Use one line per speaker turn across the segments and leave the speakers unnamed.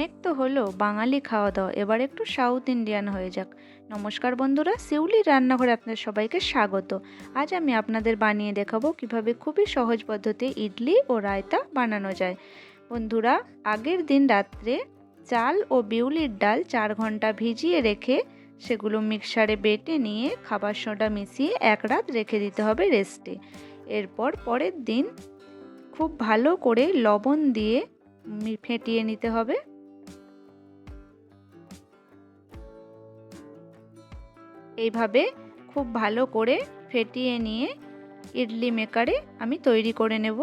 অনেক তো হলো, বাঙালি খাওয়া দাওয়া। এবার একটু সাউথ ইন্ডিয়ান হয়ে যাক। নমস্কার বন্ধুরা শিউলি রান্নাঘরে আপনাদের সবাইকে স্বাগত। আজ আমি আপনাদের বানিয়ে দেখাবো কীভাবে খুবই সহজ পদ্ধতি ইডলি ও রায়তা বানানো যায়। বন্ধুরা, আগের দিন রাত্রে চাল ও বিউলির ডাল চার ঘণ্টা ভিজিয়ে রেখে সেগুলো মিক্সারে বেটে নিয়ে খাবার সোডা মিশিয়ে এক রাত রেখে দিতে হবে রেস্টে। এরপর পরের দিন খুব ভালো করে লবণ দিয়ে ফেটিয়ে নিতে হবে। এইভাবে খুব ভালো করে ফেটিয়ে নিয়ে ইডলি মেকারে আমি তৈরি করে নেব।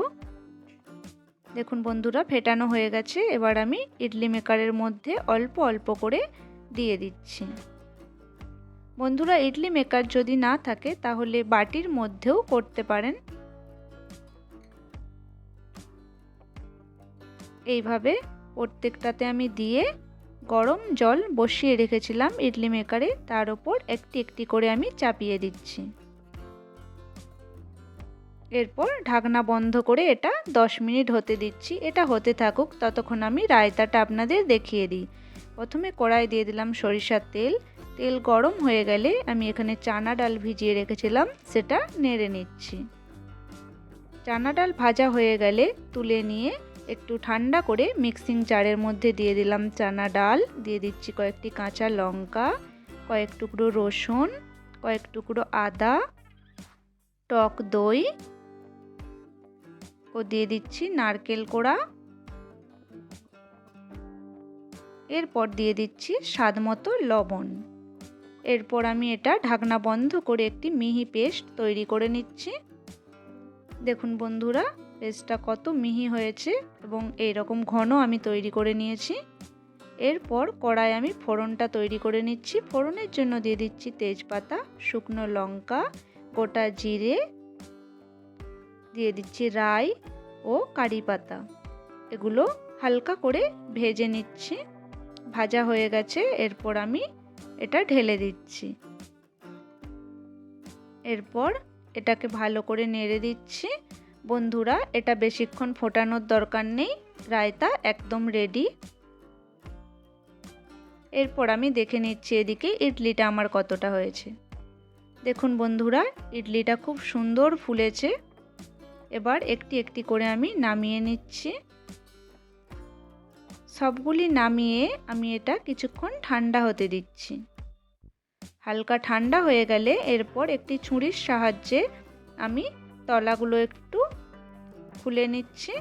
দেখুন বন্ধুরা, ফেটানো হয়ে গেছে। এবার আমি ইডলি মেকারের মধ্যে অল্প অল্প করে দিয়ে দিচ্ছি। বন্ধুরা, ইডলি মেকার যদি না থাকে, তাহলে বাটির মধ্যেও করতে পারেন। এইভাবে প্রত্যেকটাতে আমি দিয়ে গরম জল বসিয়ে রেখেছিলাম ইডলি মেকারে, তার ওপর একটি একটি করে আমি চাপিয়ে দিচ্ছি। এরপর ঢাকনা বন্ধ করে এটা 10 মিনিট হতে দিচ্ছি। এটা হতে থাকুক, ততক্ষণ আমি রায়তাটা আপনাদের দেখিয়ে দিই। প্রথমে কড়াই দিয়ে দিলাম সরিষার তেল। তেল গরম হয়ে গেলে আমি এখানে চানা ডাল ভিজিয়ে রেখেছিলাম, সেটা নেড়ে নিচ্ছি। চানা ডাল ভাজা হয়ে গেলে তুলে নিয়ে একটু ঠান্ডা করে মিক্সিং জারের মধ্যে দিয়ে দিলাম চানা ডাল। দিয়ে দিচ্ছি কয়েকটি কাঁচা লঙ্কা, কয়েক টুকরো রসুন, কয়েক টুকরো আদা, টক দই ও দিয়ে দিচ্ছি নারকেল কোড়া। এরপর দিয়ে দিচ্ছি স্বাদ মতো লবণ। এরপর আমি এটা ঢাকনা বন্ধ করে একটি মিহি পেস্ট তৈরি করে নিচ্ছি। দেখুন বন্ধুরা পেস্টটা কত মিহি হয়েছে এবং এই রকম ঘন আমি তৈরি করে নিয়েছি। এরপর কড়াই আমি ফোড়নটা তৈরি করে নিচ্ছি। ফোড়নের জন্য দিয়ে দিচ্ছি তেজপাতা, শুকনো লঙ্কা, গোটা জিরে, দিয়ে দিচ্ছি রাই ও কারি পাতা। এগুলো হালকা করে ভেজে নিচ্ছি। ভাজা হয়ে গেছে, এরপর আমি এটা ঢেলে দিচ্ছি। এরপর এটাকে ভালো করে নেড়ে দিচ্ছি। বন্ধুরা, এটা বেশিক্ষণ ফোটানোর দরকার নেই। রায়তা একদম রেডি এরপর আমি দেখে নিচ্ছি এদিকে ইডলিটা আমার কতটা হয়েছে। দেখুন বন্ধুরা, ইডলিটা খুব সুন্দর ফুলেছে। এবার একটি একটি করে আমি নামিয়ে নিচ্ছি। সবগুলি নামিয়ে আমি এটা কিছুক্ষণ ঠান্ডা হতে দিচ্ছি। হালকা ঠান্ডা হয়ে গেলে এরপর একটি ছুরির সাহায্যে আমি তলাগুলো একটু খুলে নিচ্ছি।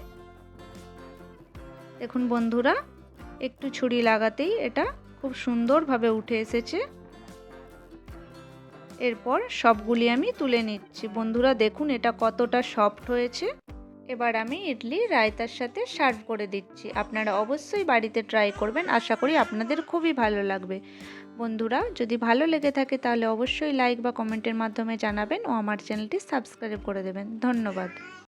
দেখুন বন্ধুরা, একটু ছুরি লাগাতেই এটা খুব সুন্দরভাবে উঠে এসেছে। এরপর সবগুলি আমি তুলে নিচ্ছি। বন্ধুরা, দেখুন এটা কতটা সফট হয়েছে। এবার আমি ইডলি রায়তার সাথে সার্ভ করে দিচ্ছি। আপনারা অবশ্যই বাড়িতে ট্রাই করবেন। আশা করি আপনাদের খুবই ভালো লাগবে। বন্ধুরা, যদি ভালো লেগে থাকে তাহলে অবশ্যই লাইক বা কমেন্টের মাধ্যমে জানাবেন ও আমার চ্যানেলটি সাবস্ক্রাইব করে দেবেন। ধন্যবাদ।